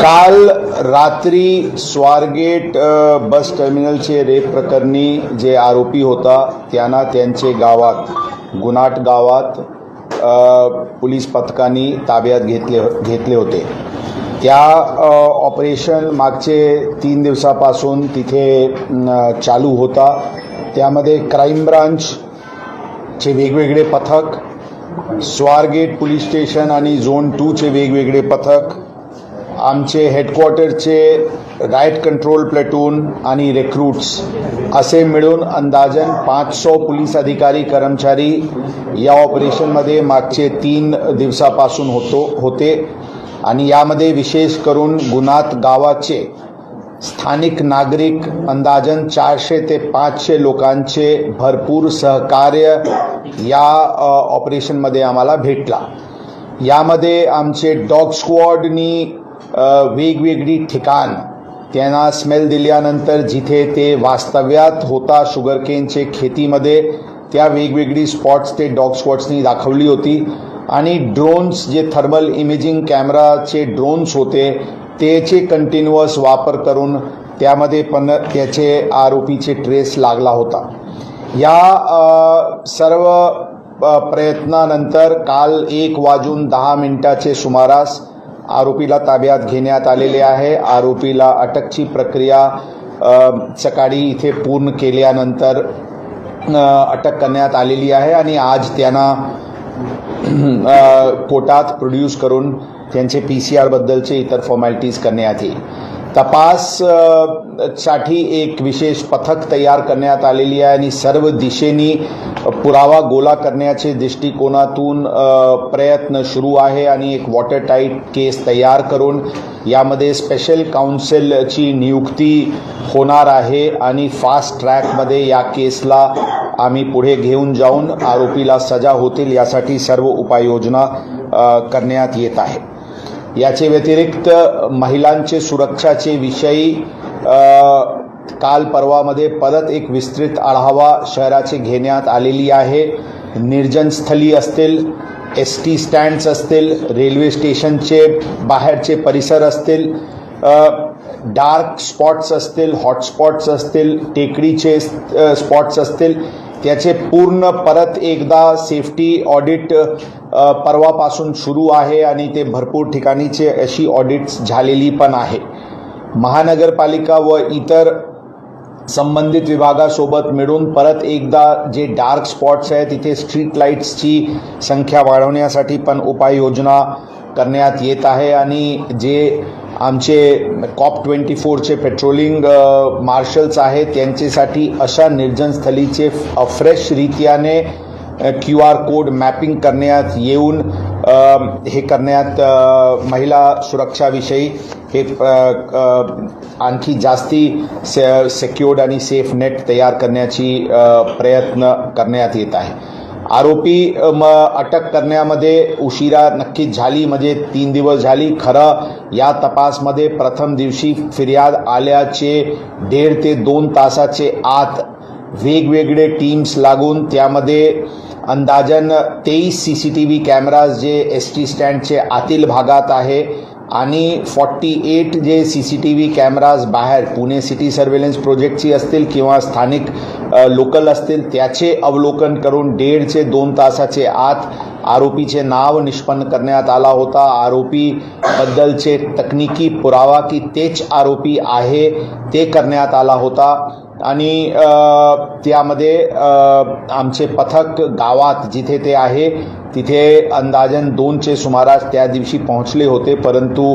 काल रात्री स्वारगेट बस टर्मिनलचे रेप प्रकरणी जे आरोपी होता त्यांना त्यांचे गावात गुनाट गावात पोलीस पथकांनी ताब्यात घेतले घेतले होते. त्या ऑपरेशन मागचे तीन दिवसापासून तिथे चालू होता. त्यामध्ये क्राईम ब्रांचचे वेगवेगळे पथक स्वारगेट पोलीस स्टेशन आणि झोन टूचे वेगवेगळे पथक आमचे हेडक्वार्टरचे राईट कंट्रोल प्लेटून आणि रिक्रूट्स असे मिळून अंदाजन पाच सौ पोलीस अधिकारी कर्मचारी या ऑपरेशनमध्ये मागचे तीन दिवसापासून होतो होते. आणि यामध्ये विशेष करून गुनात गावाचे स्थानिक नागरिक अंदाजन चारशे ते पाचशे लोकांचे भरपूर सहकार्य या ऑपरेशनमध्ये आम्हाला भेटला. यामध्ये आमचे डॉग स्क्वॉडनी वेगवेगळी ठिकाण त्यांना स्मेल दिल्यानंतर जिथे ते वास्तव्यात होता शुगरकेनचे खेतीमध्ये त्या वेगवेगळी स्पॉट्स ते डॉग स्पॉट्सनी दाखवली होती. आणि ड्रोन्स जे थर्मल इमेजिंग कॅमेराचे ड्रोन्स होते त्याचे कंटिन्युअस वापर करून त्यामध्ये पण त्याचे आरोपीचे ट्रेस लागला होता. या सर्व प्रयत्नानंतर काल एक वाजून दहा मिनिटाचे सुमारास आरोपीला ताब्यात घेण्यात आलेले आहे. आरोपीला अटकची प्रक्रिया सकाळी इथे पूर्ण केल्यानंतर अटक करण्यात आलेली आहे आणि आज त्यांना पोटात प्रोड्यूस करून त्यांचे पी सी आरबद्दलचे इतर फॉर्मॅलिटीज करण्यात येईल तपाससाठी एक विशेष पथक तयार करण्यात आलेली आहे आणि सर्व दिशेनी पुरावा गोळा करण्याचे दृष्टिकोनातून प्रयत्न सुरू आहे आणि एक वॉटर टाईट केस तयार करून यामध्ये स्पेशल काउन्सिलची नियुक्ती होणार आहे आणि फास्ट ट्रॅकमध्ये या केसला आम्ही पुढे घेऊन जाऊन आरोपीला सजा होतील यासाठी सर्व उपाययोजना करण्यात येत आहे. याचे व्यतिरिक्त महिलांचे सुरक्षाचे विषयी काल परवामध्ये परत एक विस्तृत आढावा शहराची घेण्यात आलेली आहे. निर्जनस्थली असतील एस टी स्टँड्स असतील रेल्वे स्टेशनचे बाहेरचे परिसर असतील डार्क स्पॉट्स असतील हॉटस्पॉट्स असतील टेकडीचे स्पॉट्स असतील त्याचे पूर्ण परत एकदा सेफ्टी ऑडिट परवापासून सुरू आहे आणि ते भरपूर ठिकाणीचे अशी ऑडिट्स झालेली पण आहे. महानगरपालिका व इतर संबंधित विभागासोबत मिळून परत एकदा जे डार्क स्पॉट्स आहेत तिथे स्ट्रीट लाईट्सची संख्या वाढवण्यासाठी पण उपाययोजना करण्यात येत आहे. आणि जे आमचे कॉप ट्वेंटी फोरचे पेट्रोलिंग मार्शल्स आहेत त्यांच्यासाठी अशा निर्जनस्थलीचे फ्रेश रीत्याने क्यू आर कोड मॅपिंग करण्यात येऊन हे करण्यात महिला सुरक्षाविषयी हे आणखी जास्ती से सेक्युर्ड आणि सेफ नेट तयार करण्याची प्रयत्न करण्यात येत आहे. आरोपी म अटक करण्यामध्ये उशिरा नक्कीच झाली म्हणजे तीन दिवस झाली. खरं या तपासमध्ये प्रथम दिवशी फिर्याद आल्याचे दीड ते दोन तासाचे आत वेगवेगळे टीम्स लागून त्यामध्ये अंदाजन तेवीस C C T V cameras जे एस टी स्टँडचे आतील भागात आहे आणि फॉर्टी एट जे C C T V cameras बाहेर पुणे सिटी सर्व्हेलन्स प्रोजेक्टची असतील किंवा स्थानिक लोकल असतील त्याचे अवलोकन करून डेडचे दोन तासाचे आत आरोपीचे नाव निष्पन्न करण्यात आला होता. आरोपीबद्दलचे तकनिकी पुरावा की तेच आरोपी आहे ते करण्यात आला होता. आणि त्यामध्ये आमचे पथक गावात जिथे ते आहे तिथे अंदाजन दोनचे सुमारास त्या दिवशी पोहोचले होते परंतु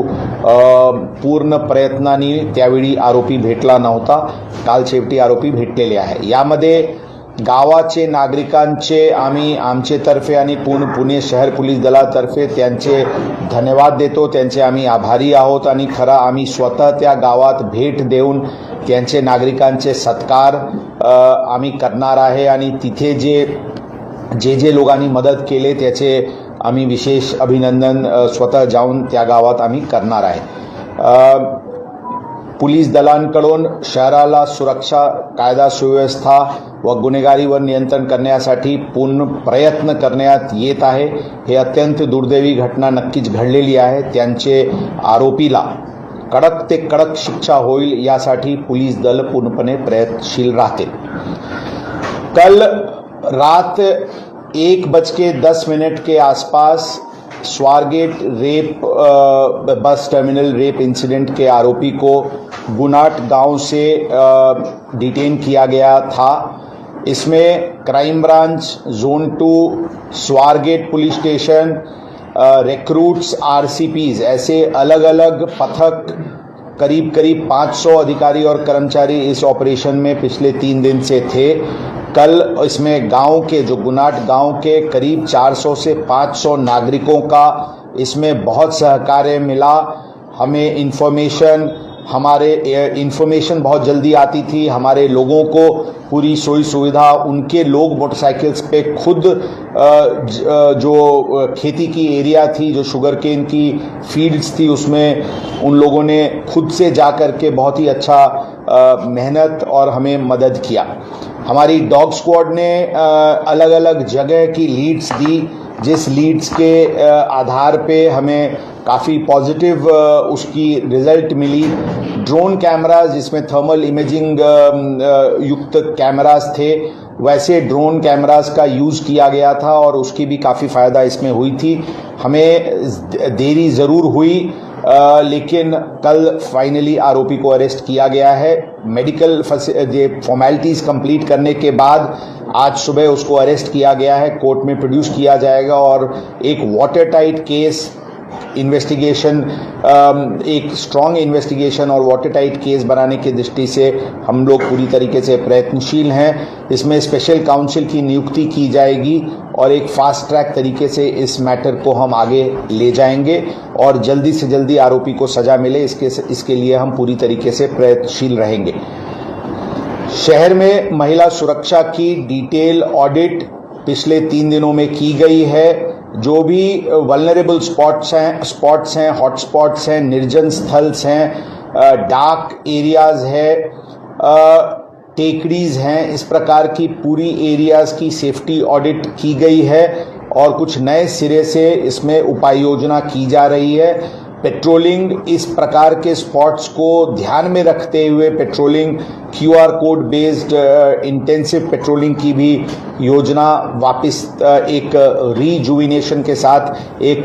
पूर्ण प्रयत्नांनी त्यावेळी आरोपी भेटला नव्हता. काल शेवटी आरोपी भेटलेले आहे. यामध्ये गावाचे नागरिकांचे आम्ही आमचे तर्फे आणि पुणे पुणे शहर पोलीस दलातर्फे त्यांचे धन्यवाद देतो. त्यांचे आम्ही आभारी आहोत आणि खरं आम्ही स्वतः त्या गावात भेट देऊन त्यांचे नागरिकांचे सत्कार आम्ही करणार आहे आणि तिथे जे जे जे लोकांनी मदत केले त्याचे आम्ही विशेष अभिनंदन स्वतः जाऊन त्या गावात आम्ही करणार आहे. पोलीस दलांकडून शहराला सुरक्षा कायदा सुव्यवस्था व गुन्हेगारीवर नियंत्रण करण्यासाठी पूर्ण प्रयत्न करण्यात येत आहे. हे अत्यंत दुर्दैवी घटना नक्कीच घडलेली आहे. त्यांचे आरोपीला कडक ते कडक शिक्षा होईल यासाठी पोलीस दल पूर्णपणे प्रयत्नशील राहते कल रात एक बज के दस मिनट के आसपास Swargate rape bus terminal rape incident के आरोपी को गुनाट गाँव से डिटेन किया गया था। इसमें crime branch, zone two, Swargate police station recruits RCPs ऐसे अलग अलग पथक करीब करीब 500 अधिकारी और कर्मचारी इस ऑपरेशन में पिछले तीन दिन से थे। कल इसमें गाँव के, जो गुनाट गाँव के करीब 400 से 500 नागरिकों का इसमें बहुत सहकार्य मिला। हमें इन्फॉर्मेशन हमारे इन्फॉर्मेशन बहुत जल्दी आती थी। हमारे लोगों को पूरी सोई सुविधा उनके लोग मोटरसाइकिल्स पे खुद जो खेती की एरिया थी, जो शुगर केन की फील्ड्स थी, उसमें उन लोगों ने खुद से जा कर के बहुत ही अच्छा मेहनत और हमें मदद किया। हमारी डॉग स्क्वाड ने अलग अलग जगह की लीड्स दी, जिस लीड्स के आधार पे हमें काफ़ी पॉजिटिव उसकी रिज़ल्ट मिली। ड्रोन कैमराज जिसमें थर्मल इमेजिंग युक्त कैमरास थे, वैसे ड्रोन कैमरास का यूज़ किया गया था और उसकी भी काफ़ी फ़ायदा इसमें हुई थी। हमें देरी ज़रूर हुई। अ, लेकिन कल फाइनली आरोपी को अरेस्ट किया गया है। मेडिकल फॉर्मेलिटीज़ कंप्लीट करने के बाद आज सुबह उसको अरेस्ट किया गया है। कोर्ट में प्रोड्यूस किया जाएगा और एक वाटर टाइट केस इन्वेस्टिगेशन एक स्ट्रॉन्ग इन्वेस्टिगेशन और वाटर टाइट केस बनाने की दृष्टि से हम लोग पूरी तरीके से प्रयत्नशील हैं। इसमें स्पेशल काउंसिल की नियुक्ति की जाएगी और एक फास्ट ट्रैक तरीके से इस मैटर को हम आगे ले जाएँगे और जल्दी से जल्दी आरोपी को सजा मिले। इसके इसके लिए हम पूरी तरीके से प्रयत्नशील रहेंगे। शहर में महिला सुरक्षा की डिटेल ऑडिट पिछले तीन दिनों में की गई है। जो भी वलनरेबल स्पॉट्स हैं स्पॉट्स हैं हॉटस्पॉट्स हैं, निर्जन स्थल्स हैं डार्क एरियाज़ है टेकड़ीज हैं, इस प्रकार की पूरी एरियाज़ की सेफ्टी ऑडिट की गई है और कुछ नए सिरे से इसमें उपाय योजना की जा रही है। पेट्रोलिंग इस प्रकार के स्पॉट्स को ध्यान में रखते हुए patrolling, QR code based intensive patrolling की भी योजना वापस एक रीजुविनेशन के साथ एक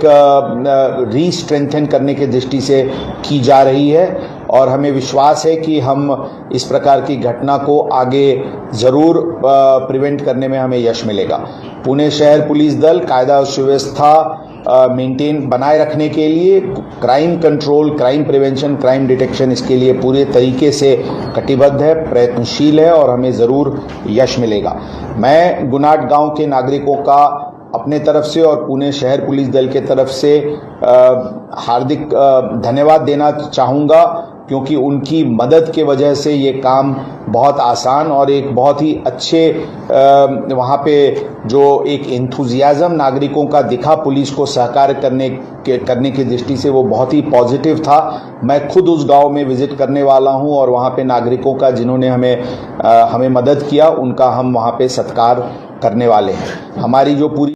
री स्ट्रेंथन करने के दृष्टि से की जा रही है। और हमें विश्वास है कि हम इस प्रकार की घटना को आगे ज़रूर प्रिवेंट करने में हमें यश मिलेगा। पुणे शहर पुलिस दल, कायदा और सुव्यवस्था मेंटेन बनाए रखने के लिए crime control crime prevention crime detection इसके लिए पूरे तरीके से कटिबद्ध है, प्रयत्नशील है और हमें ज़रूर यश मिलेगा। मैं गुनाट गाँव के नागरिकों का अपने तरफ़ से और पुणे शहर पुलिस दल के तरफ़ से हार्दिक धन्यवाद देना चाहूँगा। क्योंकि उनकी मदद के वजह से ये काम बहुत आसान और एक बहुत ही अच्छे वहाँ पे जो एक एंथुजियाज़म नागरिकों का दिखा पुलिस को सहकार करने के करने की दृष्टि से वो बहुत ही पॉजिटिव था। मैं खुद उस गाँव में विज़िट करने वाला हूँ और वहाँ पे नागरिकों का जिन्होंने हमें अ, हमें मदद किया उनका हम वहाँ पे सत्कार करने वाले हैं। हमारी जो पूरी